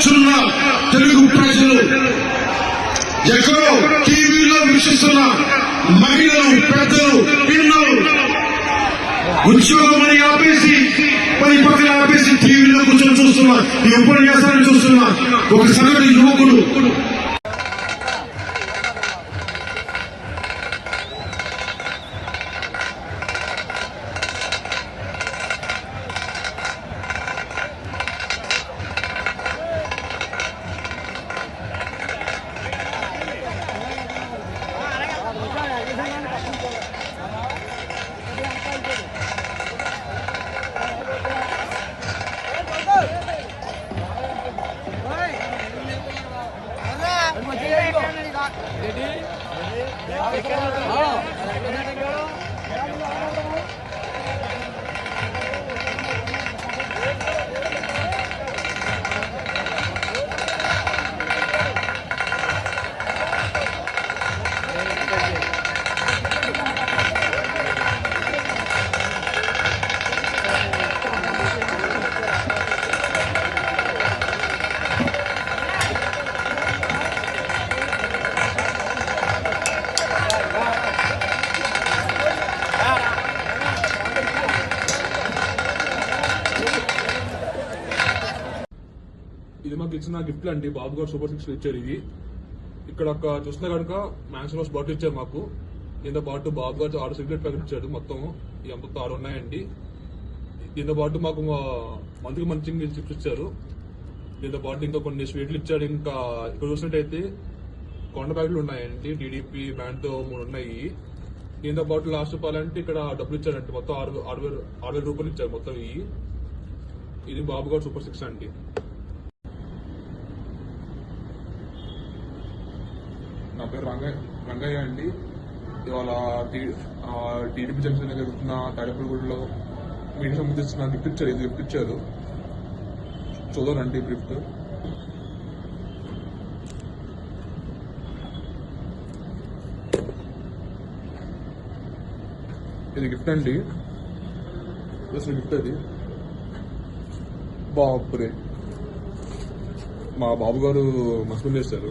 కూర్చున్న తెలుగు ప్రజలు ఎక్కడో టీవీలో విషిస్తున్న మహిళలు పెద్దలు పిల్లలు ఉద్యోగం అని ఆపేసి పది పక్కన ఆపేసి టీవీలో కూర్చొని చూస్తున్నా ఈ ఉపన్యాసాన్ని చూస్తున్నా ఒక సగటు యువకుడు ఇది మాకు ఇచ్చిన గిఫ్ట్లు అండి. బాబు గారు సూపర్ సిక్స్ ఇచ్చారు ఇది ఇక్కడ ఒక చూసిన కనుక మ్యాన్షన్ హౌస్ బాటిల్ ఇచ్చారు మాకు. దీంతో పాటు బాబు గారు ఆరు సిగరెట్ ప్యాకెట్ ఇచ్చాడు మొత్తం. ఎంత మొత్తం ఆరు ఉన్నాయండి. దీంతో పాటు మాకు మంత్కి మంచి చిప్స్ ఇచ్చారు. దీంతో పాటు ఇంకా కొన్ని స్వీట్లు ఇచ్చాడు ఇంకా ఇక్కడ చూసినట్టయితే కొండ ప్యాకెట్లు ఉన్నాయండి. టీడీపీ బ్యాండ్తో మూడు ఉన్నాయి. దీంతో పాటు లాస్ట్ చెప్పాలంటే ఇక్కడ డబ్బులు ఇచ్చారంటే మొత్తం ఆరు ఆరు వేలు ఆరు వేల రూపాయలు ఇచ్చారు మొత్తం ఇవి. ఇది బాబు గారు సూపర్ సిక్స్ అండి. నా పేరు రంగయ్య రంగయ్య అండి. ఇవాళ టీడీపీ జంక్షన్ జరుగుతున్న తాడేపల్లిగూడలో మీడియా సంబంధించిన గిఫ్ట్ ఇచ్చారు ఇది గిఫ్ట్ ఇచ్చారు చూద్దానండి గిఫ్ట్ ఇది గిఫ్ట్ అండి. అసలు గిఫ్ట్ అది. బాపురే. మా బాబు గారు మస్కూన్ చేశారు.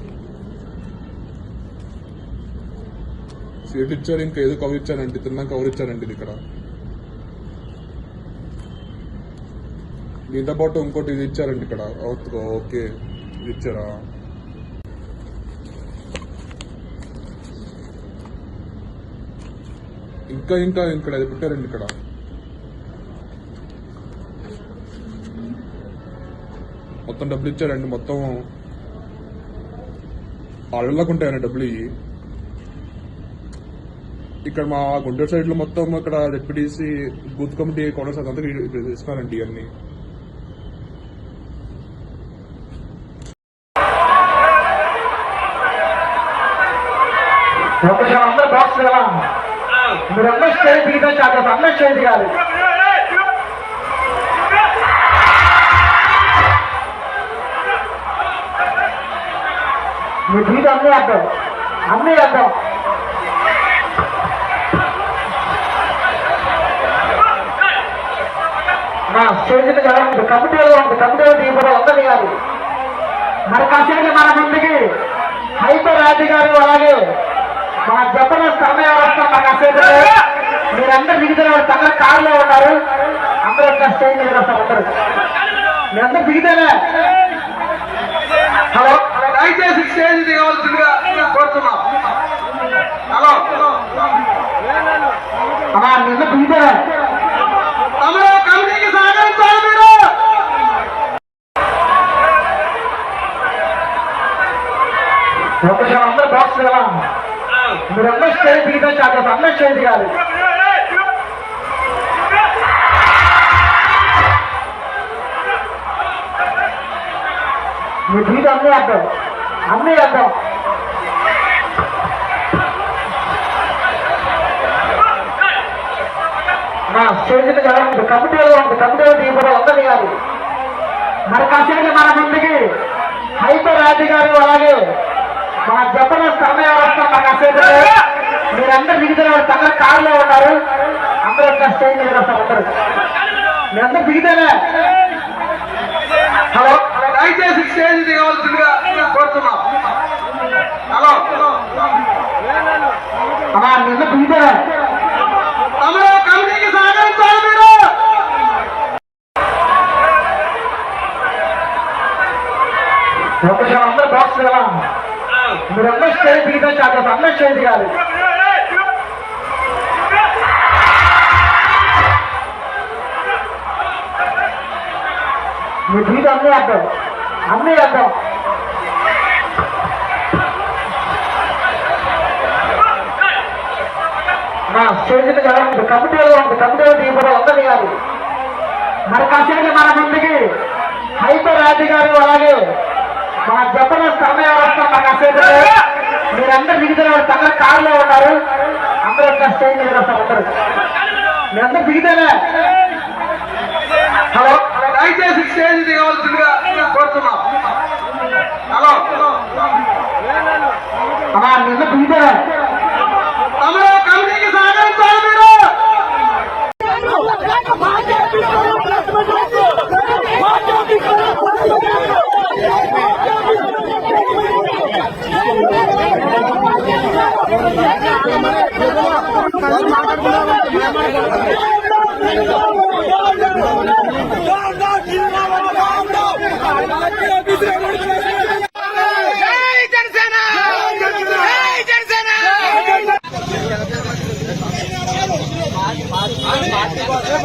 స్వీట్లు ఇచ్చారు ఇంకా ఏదో కవర్ ఇచ్చారండి తిన్నాక కవర్ ఇచ్చారండి ఇది ఇక్కడ. దీంతో పాటు ఇంకోటి ఇది ఇచ్చారండి ఇక్కడ. ఓకే. ఇది ఇచ్చారా? ఇంకా ఇంకా ఇక్కడ అది పెట్టారండి ఇక్కడ. మొత్తం డబ్బులు ఇచ్చారండి మొత్తం. ఆళ్ళకు ఉంటాయండి డబ్బులు ఇవి ఇక్కడ మా గుంటూరు సైడ్లో మొత్తం ఇక్కడ డిప్యూటీసీ బూత్ కమిటీ కౌన్సిల్స్ అదంతా ఇస్తున్నారండి ఇవన్నీ మీరు బాక్స్ కదా మీరందరూ స్టేజ్ దిగితే చాలు అందరూ స్టేజ్ దిగాలి. అన్నీ అర్థం. అన్నీ అర్థం. నా స్టేజ్ మీద ఉంటుంది కమిటీలో కమిటీలో దిగిపోతే అందరూ దిగాలి మరి కాసేపు మన ముందుకి హైపర్ రాజు గారు అలాగే మన జబర్దస్త్ అన్నయ్య వస్తాం మన కాసేపు మీరందరూ దిగితే తగ్గ కారులో ఉన్నారు. అందరూ ఒక స్టేజ్ మీద వస్తారు అందరూ. మీరందరూ దిగితేనే హలో? దయచేసి స్టేజ్ దిగవలసిందిగా కోరుతున్నాం. హలో? అమ్మా నిన్న దిగితేనే తమలో కమిటీకి సహకరించాలి మీరు ఒకసారి అందరు బాక్స్ కదా మీరందరూ స్టేజ్ దిగితే చాలు అందరూ స్టేజ్ దిగాలి. మీ జీవితం అన్నీ అర్థం. అన్నీ అర్థం. నా స్టేజ్ మీద కమిటీలో ఉంది కమిటీలో దిగిపోవడం అందరూ దిగాలి. మరి కాసేపు మన ముందుకి హైపర్ రాజు గారు అలాగే మన జబర్దస్త్ అన్నయ్య వస్తాం మన కాసేపు మీరందరూ దిగితే తగ్గ కారులో ఉన్నారు. అందరూ ఒక స్టేజ్ మీద వస్తారు అందరూ మీరందరూ దిగితేనే హలో? దయచేసి స్టేజ్ దిగవలసిందిగా కోరుతున్నాం. హలో? అమ్మా నిన్న దిగితేనే తమరు కమిటీకి సహకరించాలి మీరు. ఒకసారి అందరూ బాక్స్ కదా మీరు మీరందరూ స్టేజ్ దిగితే చాలు అందరూ స్టేజ్ దిగాలి. మీ జీవితం అన్నీ అర్థం. అన్నీ అర్థం. నా స్టేజ్ మీద కమిటీలో ఉంది. కమిటీలో దిగిపోవడం ఉండదు కాదు మరి కాసేపు మన ముందుకి హైపర్ రాజు గారు అలాగే మన జబర్దస్త్ అన్నయ్య వస్తాం మన కాసేపు మీరందరూ దిగితే తగ్గ కారులో ఉన్నారు. అందరూ ఒక స్టేజ్ మీద వస్తారు అందరూ మీరందరూ దిగితేనే హలో? దయచేసి స్టేజ్ దిగవలసిందిగా కోరుతున్నాం. హలో? అమ్మా నిన్న దిగితేనే